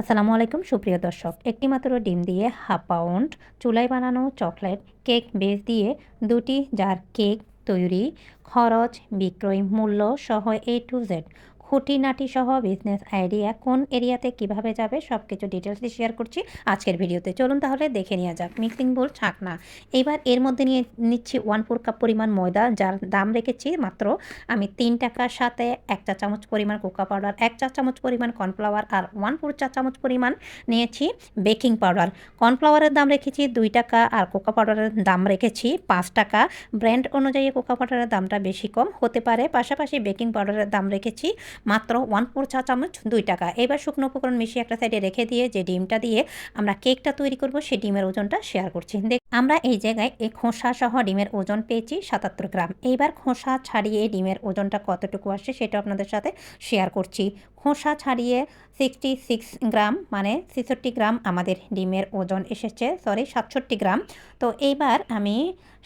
আসসালামু আলাইকুম, সুপ্রিয় দর্শক। একটিমাত্র ডিম দিয়ে হাফ পাউন্ড চুলাই বানানো চকলেট কেক বেস দিয়ে দুটি জার কেক তৈরি। খরচ, বিক্রয় মূল্য সহ এ টু জেড খুঁটিনাটি সহ বিজনেস আইডিয়া কোন এরিয়াতে কীভাবে যাবে সব কিছু ডিটেলসে শেয়ার করছি আজকের ভিডিওতে। চলুন তাহলে দেখে নেওয়া যাক। মিক্সিং বোল ছাকনা। এবার এর মধ্যে নিয়ে নিচ্ছি ওয়ান ফোর কাপ পরিমাণ ময়দা, যার দাম রেখেছি মাত্র আমি তিন টাকার সাথে এক চা চামচ পরিমাণ কোকা পাউডার এক চা চামচ পরিমাণ কর্নফ্লাওয়ার আর ওয়ান ফোর চা চামচ পরিমাণ নিয়েছি বেকিং পাউডার কর্নফ্লাওয়ারের দাম রেখেছি দুই টাকা আর কোকা পাউডারের দাম রেখেছি পাঁচ টাকা। ব্র্যান্ড অনুযায়ী কোকা পাউডারের দামটা বেশি কম হতে পারে। পাশাপাশি বেকিং পাউডারের দাম রেখেছি মাত্র ওয়ান ফোর চা চামচ দুই টাকা। এবার শুকনো উপকরণ মিশিয়ে একটা সাইডে রেখে দিয়ে যে ডিমটা দিয়ে আমরা কেকটা তৈরি করব সেই ডিমের ওজনটা শেয়ার করছি। দেখ, আমরা এই জায়গায় এই খোসা সহ ডিমের ওজন পেয়েছি সাতাত্তর গ্রাম। এইবার খোসা ছাড়িয়ে ডিমের ওজনটা কতটুকু আসছে সেটা আপনাদের সাথে শেয়ার করছি। খোসা ছাড়িয়ে সিক্সটি সিক্স গ্রাম মানে ছেষট্টি গ্রাম আমাদের ডিমের ওজন এসেছে সরি সাতষট্টি গ্রাম। তো এইবার আমি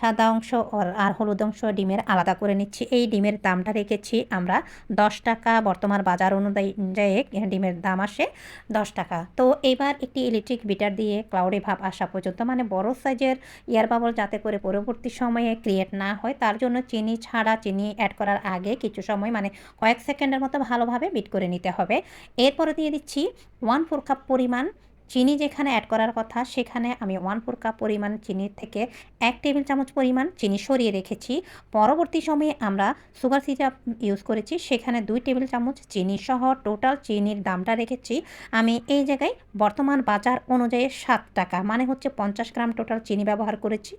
সাদা অংশ আর হলুদ অংশ ডিমের আলাদা করে নিচ্ছি। এই ডিমের দামটা রেখেছি আমরা দশ টাকা। বর্তমান বাজার অনুযায়ী ডিমের দাম আসে দশ টাকা। তো এবার একটি ইলেকট্রিক বিটার দিয়ে ক্লাউডে ভাব আসা পর্যন্ত মানে বড় সাইজের এয়ার বাবল যাতে করে পরবর্তী সময়ে ক্রিয়েট না হয়, তার জন্য চিনি ছাড়া চিনি অ্যাড করার আগে কিছু সময় মানে কয়েক সেকেন্ডের মতো ভালোভাবে বিট করে নিতে হবে। এরপরে দিয়ে দিচ্ছি ওয়ান ফোর কাপ পরিমাণ চিনি যেখানে অ্যাড করার কথা, সেখানে আমি ওয়ান ফোর কাপ পরিমাণ চিনির থেকে এক টেবিল চামচ পরিমাণ চিনি সরিয়ে রেখেছি। পরবর্তী সময়ে আমরা সুগার সিরাপ ইউজ করেছি, সেখানে দুই টেবিল চামচ চিনি সহ টোটাল চিনির দামটা রেখেছি। আমি এই জায়গায় বর্তমান বাজার অনুযায়ী সাত টাকা মানে হচ্ছে পঞ্চাশ গ্রাম টোটাল চিনি ব্যবহার করেছি।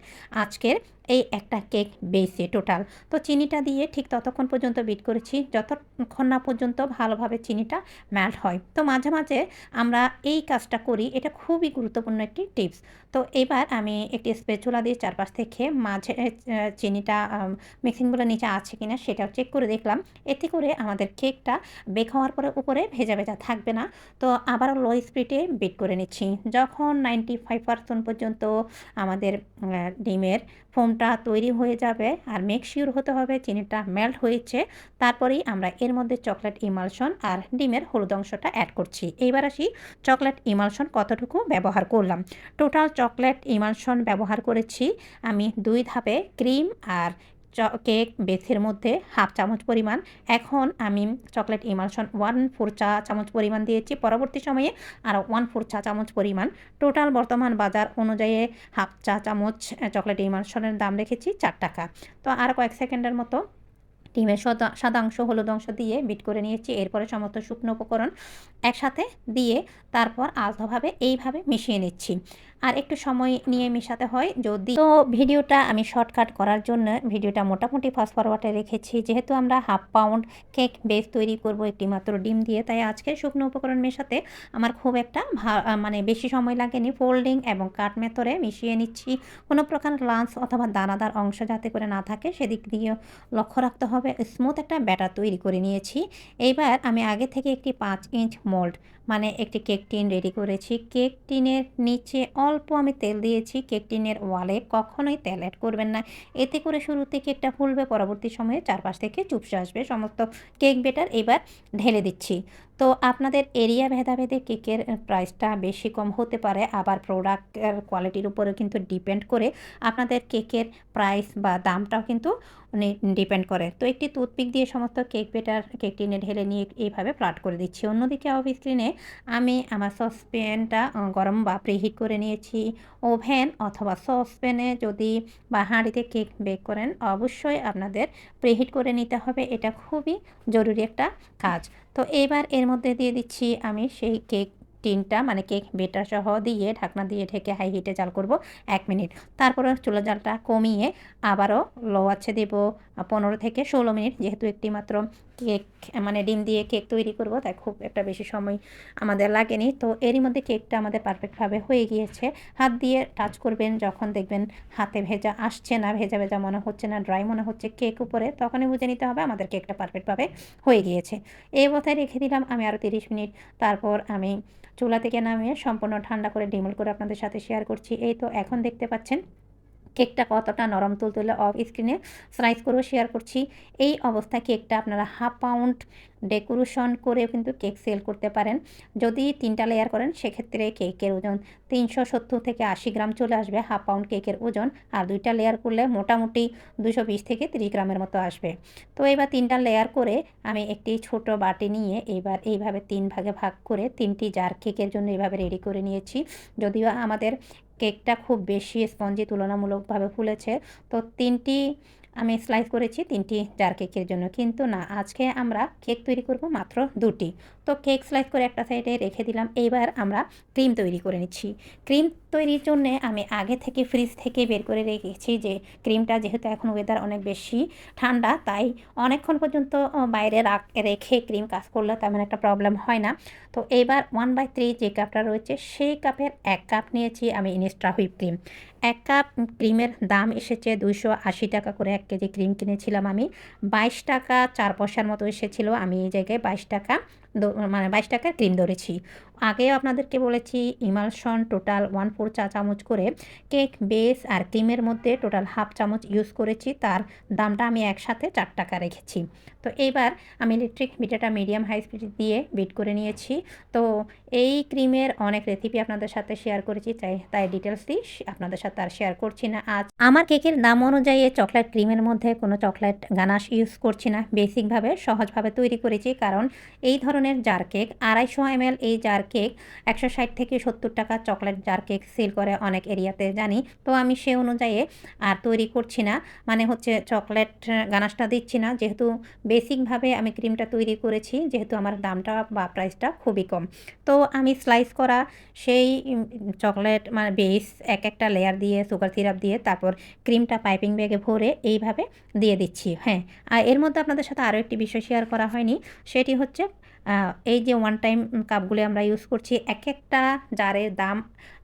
আজকের এই একটা কেক বেসে টোটাল তো চিনিটা দিয়ে ঠিক ততক্ষণ পর্যন্ত বিট করেছি। যতক্ষণ না পর্যন্ত ভালোভাবে চিনিটা ম্যাল্ট হয়। তো মাঝে মাঝে আমরা এই কাজটা করি। এটা খুবই গুরুত্বপূর্ণ একটি টিপস তো এবার আমি একটি স্পেচুলা দিয়ে চারপাশ থেকে মাঝে চিনিটা মিক্সিংগুলো নিচে আছে কিনা সেটাও চেক করে দেখলাম। এতে করে আমাদের কেকটা বেক হওয়ার পরে উপরে ভেজা ভেজা থাকবে না। তো আবারও লো স্পিডে বিট করে নিচ্ছি। যখন নাইনটি ফাইভ পার্সেন্ট পর্যন্ত আমাদের ডিমের ফোমটা তৈরি হয়ে যাবে আর মেক শিওর হতে হবে চিনিটা মেল্ট হয়েছে। তারপরেই আমরা এর মধ্যে চকলেট ইমালশন আর ডিমের হলুদ অংশটা অ্যাড করছি। এইবার আসি চকলেট ইমালশন কতটুকু ব্যবহার করলাম। টোটাল চকলেট ইমালশন ব্যবহার করেছি আমি দুই ধাপে ক্রিম আর কেক বেথের মধ্যে হাফ চামচ পরিমাণ। এখন আমি চকলেট ইমালশন ওয়ান ফোর চা চামচ পরিমাণ দিয়েছি। পরবর্তী সময়ে আরও ওয়ান ফোর চা চামচ পরিমাণ। টোটাল বর্তমান বাজার অনুযায়ী হাফ চা চামচ চকলেট ইমালশনের দাম রেখেছি চার টাকা। তো আর কয়েক সেকেন্ডের মতো ডিমের সাদা অংশ হলুদ অংশ দিয়ে বিট করে নিয়েছি। এরপরে সমস্ত শুকনো উপকরণ একসাথে দিয়ে তারপর আলতোভাবে এইভাবে মিশিয়ে নিচ্ছি। আর একটু সময় নিয়ে মেশাতে হয় যদি। তো ভিডিওটা আমি শর্টকাট করার জন্য ভিডিওটা মোটামুটি ফাস্ট ফরওয়ার্ডে রেখেছি। যেহেতু আমরা হাফ পাউন্ড কেক বেস তৈরি করব একটি মাত্র ডিম দিয়ে, তাই আজকে শুকনো উপকরণ মেশাতে আমার খুব একটা মানে বেশি সময় লাগেনি। ফোল্ডিং এবং কাট মেথরে মিশিয়ে নিচ্ছি। কোনো প্রকার লাঞ্চ অথবা দানাদার অংশ যাতে করে না থাকে, সেদিক দিয়ে লক্ষ্য রাখতে হবে। স্মুথ একটা ব্যাটার তৈরি করে নিয়েছি। এইবার আমি আগে থেকে একটি পাঁচ ইঞ্চ মোল্ড মানে একটি কেক টিন রেডি করেছি। কেক টিনের নিচে অল্প আমি তেল দিয়েছি। কেক টিনের ওয়ালে কখনোই তেল অ্যাড করবেন না। এতে করে শুরুতে কেকটা ফুলবে, পরবর্তী সময়ে চারপাশ থেকে চুপসে আসবে। সমস্ত কেক বেটার এবার ঢেলে দিচ্ছি। তো আপনাদের এরিয়া ভেদাভেদে কেকের প্রাইসটা বেশি কম হতে পারে। আবার প্রোডাক্টের কোয়ালিটির উপরেও কিন্তু ডিপেন্ড করে আপনাদের কেকের প্রাইস বা দামটাও কিন্তু ডিপেন্ড করে। তো একটি টুথপিক দিয়ে সমস্ত কেক বেটার কেক টিনে ঢেলে নিয়ে এইভাবে প্লাট করে দিচ্ছি। অন্যদিকে অফ স্ক্রিনে আমি আমার সসপ্যানটা গরম বা প্রিহিট করে নিয়েছি। ওভেন অথবা সসপ্যানে যদি বা হাঁড়িতে কেক বেক করেন, অবশ্যই আপনাদের প্রিহিট করে নিতে হবে। এটা খুবই জরুরি একটা কাজ। তো এবার এর মধ্যে দিয়ে দিচ্ছি আমি সেই কেক টিনটা মানে কেক বেটার সহ দিয়ে ঢাকনা দিয়ে ঢেকে হাই হিটে জাল করব এক মিনিট। তারপরে চুলা জালটা কমিয়ে আবারও লো আছে দেব, পনেরো থেকে ষোলো মিনিট, যেহেতু একটি মাত্র কেক মানে ডিম দিয়ে কেক তৈরি করব। তাই খুব একটা বেশি সময় আমাদের লাগেনি। তো এরই মধ্যে কেকটা আমাদের পারফেক্টভাবে হয়ে গিয়েছে। হাত দিয়ে টাচ করবেন যখন দেখবেন হাতে ভেজা আসছে না, ভেজা ভেজা মনে হচ্ছে না, ড্রাই মনে হচ্ছে কেক উপরে, তখনই বুঝে নিতে হবে আমাদের কেকটা পারফেক্টভাবে হয়ে গিয়েছে। এই অবস্থায় রেখে দিলাম আমি আরও তিরিশ মিনিট। তারপর আমি চুলা থেকে নামিয়ে সম্পূর্ণ ঠান্ডা করে ডিমল করে আপনাদের সাথে শেয়ার করছি। এই তো এখন দেখতে পাচ্ছেন কেকটা কতটা নরম তুলতুলে অফ স্ক্রিনে স্লাইস করেও শেয়ার করছি। এই অবস্থায় কেকটা আপনারা হাফ পাউন্ড ডেকোরেশন করে কিন্তু কেক সেল করতে পারেন। যদি তিনটা লেয়ার করেন, সেক্ষেত্রে কেকের ওজন তিনশো সত্তর থেকে আশি গ্রাম চলে আসবে, হাফ পাউন্ড কেকের ওজন। আর দুইটা লেয়ার করলে মোটামুটি দুশো বিশ থেকে তিরিশ গ্রামের মতো আসবে। তো এবার তিনটা লেয়ার করে আমি একটি ছোট বাটি নিয়ে এবার এইভাবে তিন ভাগে ভাগ করে তিনটি জার কেকের জন্য এইভাবে রেডি করে নিয়েছি। যদিও আমাদের কেকটা খুব বেশি স্পঞ্জি তুলনামূলকভাবে ফুলেছে। তো তিনটি আমি স্লাইস করেছি তিনটি জার কেকের জন্য। কিন্তু না, আজকে আমরা কেক তৈরি করব মাত্র দুটি। তো কেক স্লাইস করে একটা সাইডে রেখে দিলাম। এইবার আমরা ক্রিম তৈরি করে নিচ্ছি। ক্রিম তৈরির জন্যে আমি আগে থেকে ফ্রিজ থেকে বের করে রেখেছি যে ক্রিমটা যেহেতু এখন ওয়েদার অনেক বেশি ঠান্ডা, তাই অনেকক্ষণ পর্যন্ত বাইরে রাখ- ক্রিম কাজ করলে তেমন একটা প্রবলেম হয় না। তো এইবার ওয়ান বাই থ্রি যে কাপটা রয়েছে, সেই কাপের এক কাপ নিয়েছি আমি ইনস্টা হুইপ ক্রিম এক কাপ ক্রিমের দাম এসেছে দুইশো আশি টাকা করে এক কেজি ক্রিম কিনেছিলাম আমি। বাইশ টাকা চার পয়সার মতো এসেছিল। আমি এই জায়গায় বাইশ টাকা মানে বাইশ টাকার ক্রিম ধরেছি। আগেও আপনাদেরকে বলেছি, ইমালশন টোটাল ওয়ান ফোর চা চামচ করে কেক, বেস আর ক্রিমের মধ্যে টোটাল হাফ চামচ ইউজ করেছি। তার দামটা আমি একসাথে চার টাকা রেখেছি। তো এইবার আমি ইলেকট্রিক মিটারটা মিডিয়াম হাই স্পিড দিয়ে বিট করে নিয়েছি। তো এই ক্রিমের অনেক রেসিপি আপনাদের সাথে শেয়ার করেছি, তাই তাই ডিটেলসটি আপনাদের সাথে আর শেয়ার করছি না। আজ আমার কেকের দাম অনুযায়ী চকলেট ক্রিমের মধ্যে কোনো চকলেট গানাশ ইউজ করছি না। বেসিকভাবে সহজভাবে তৈরি করেছি, কারণ এই ধরনের জার কেক আড়াইশো এম এই জার কেক একশো ষাট থেকে সত্তর টাকা চকলেট জার কেক সেল করে অনেক এরিয়াতে, জানি। তো আমি সে অনুযায়ী আর তৈরি করছি না। মানে হচ্ছে চকলেট গানাশটা দিচ্ছি না। যেহেতু বেসিকভাবে আমি ক্রিমটা তৈরি করেছি, যেহেতু আমার দামটা বা প্রাইসটা খুবই কম। তো আমি স্লাইস করা সেই চকলেট মানে বেস এক একটা লেয়ার দিয়ে সুগার সিরাপ দিয়ে, তারপর ক্রিমটা পাইপিং ব্যাগে ভরে এইভাবে দিয়ে দিচ্ছি। হ্যাঁ আর এর মধ্যে আপনাদের সাথে আরও একটি বিষয় শেয়ার করা হয়নি। সেটি হচ্ছে এই যে ওয়ান টাইম কাপগুলি আমরা ইউজ করছি এক একটা জারের দাম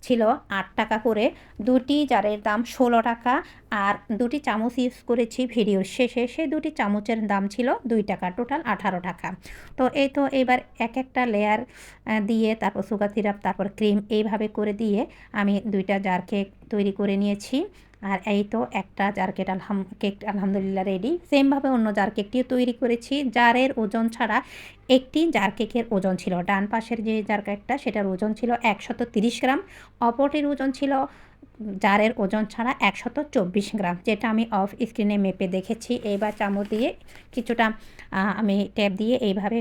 ছিল আট টাকা করে, দুটি জারের দাম ষোলো টাকা, আর দুটি চামচ ইউজ করেছি ভিডিওর শেষে সেই দুটি চামচের দাম ছিল দুই টাকা টোটাল আঠারো টাকা। তো এই তো এবার এক একটা লেয়ার দিয়ে তারপর সুগার সিরাপ তারপর ক্রিম এইভাবে করে দিয়ে আমি দুইটা জারকে তৈরি করে নিয়েছি। আর এই তো একটা জার কেক আলহাম, কেক আলহামদুলিল্লাহ রেডি সেমভাবে অন্য জার কেকটিও তৈরি করেছি। জারের ওজন ছাড়া একটি জার কেকের ওজন ছিল। ডান পাশের যে জার কেকটা সেটার ওজন ছিল একশত তিরিশ গ্রাম। অপরটির ওজন ছিল জারের ওজন ছাড়া একশত চব্বিশ গ্রাম। যেটা আমি অফ স্ক্রিনে মেপে দেখেছি। এইবার চামচ দিয়ে কিছুটা আমি ট্যাপ দিয়ে এইভাবে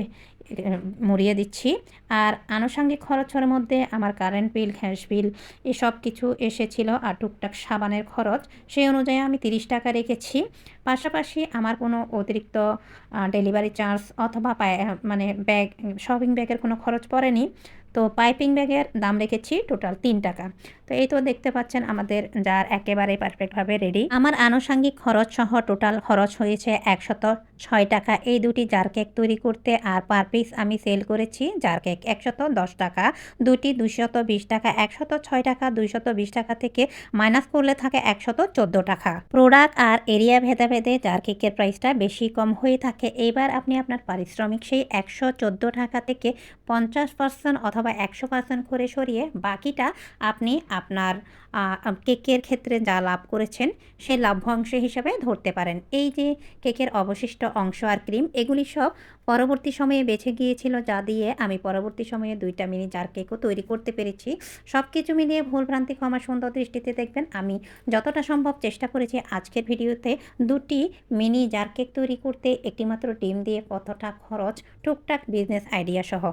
মুড়িয়ে দিচ্ছি। আর আনুষঙ্গিক খরচের মধ্যে আমার কারেন্ট বিল গ্যাস বিল এসব কিছু এসেছিল আর টুকটাক সাবানের খরচ, সেই অনুযায়ী আমি তিরিশ টাকা রেখেছি। পাশাপাশি আমার কোনো অতিরিক্ত ডেলিভারি চার্জ অথবা মানে ব্যাগ শপিং ব্যাগের কোনো খরচ পড়েনি। তো পাইপিং ব্যাগের দাম রেখেছি টোটাল তিন টাকা। তো এই তো দেখতে পাচ্ছেন আমাদের যার একেবারে পারফেক্টভাবে রেডি। আমার আনুষঙ্গিক খরচ সহ টোটাল খরচ হয়েছে একশত ছয় টাকা। এই দুটি জার কেক তৈরি করতে আর পার পিস আমি সেল করেছি জার কেক একশত দশ টাকা। দুটি দুইশত বিশ টাকা, একশত ছয় টাকা, দুইশত বিশ টাকা থেকে মাইনাস করলে থাকে একশত চোদ্দ টাকা। প্রোডাক্ট আর এরিয়া ভেদে ভেদে জার কেকের প্রাইসটা বেশি কম হয়ে থাকে। এবার আপনি আপনার পারিশ্রমিক সেই একশো চোদ্দ টাকা থেকে পঞ্চাশ পার্সেন্ট অথবা একশো পার্সেন্ট করে সরিয়ে বাকিটা আপনি আপনার কেকের ক্ষেত্রে যা লাভ করেছেন সেই লাভ্যাংশ হিসাবে ধরতে পারেন। এই যে কেকের অবশিষ্ট অংশ আর ক্রিম, এগুলি সব পরবর্তী সময়ে বেছে গিয়েছিল যা দিয়ে আমি পরবর্তী সময়ে দুইটা মিনি জার কেকও তৈরি করতে পেরেছি। সব কিছু মিলিয়ে ভুলভ্রান্তি, ক্ষমা, সুন্দর দৃষ্টিতে দেখবেন। আমি যতটা সম্ভব চেষ্টা করেছি আজকের ভিডিওতে দুটি মিনি জার কেক তৈরি করতে, একটিমাত্র ডিম দিয়ে কতটা খরচ, টুকটাক বিজনেস আইডিয়া সহ।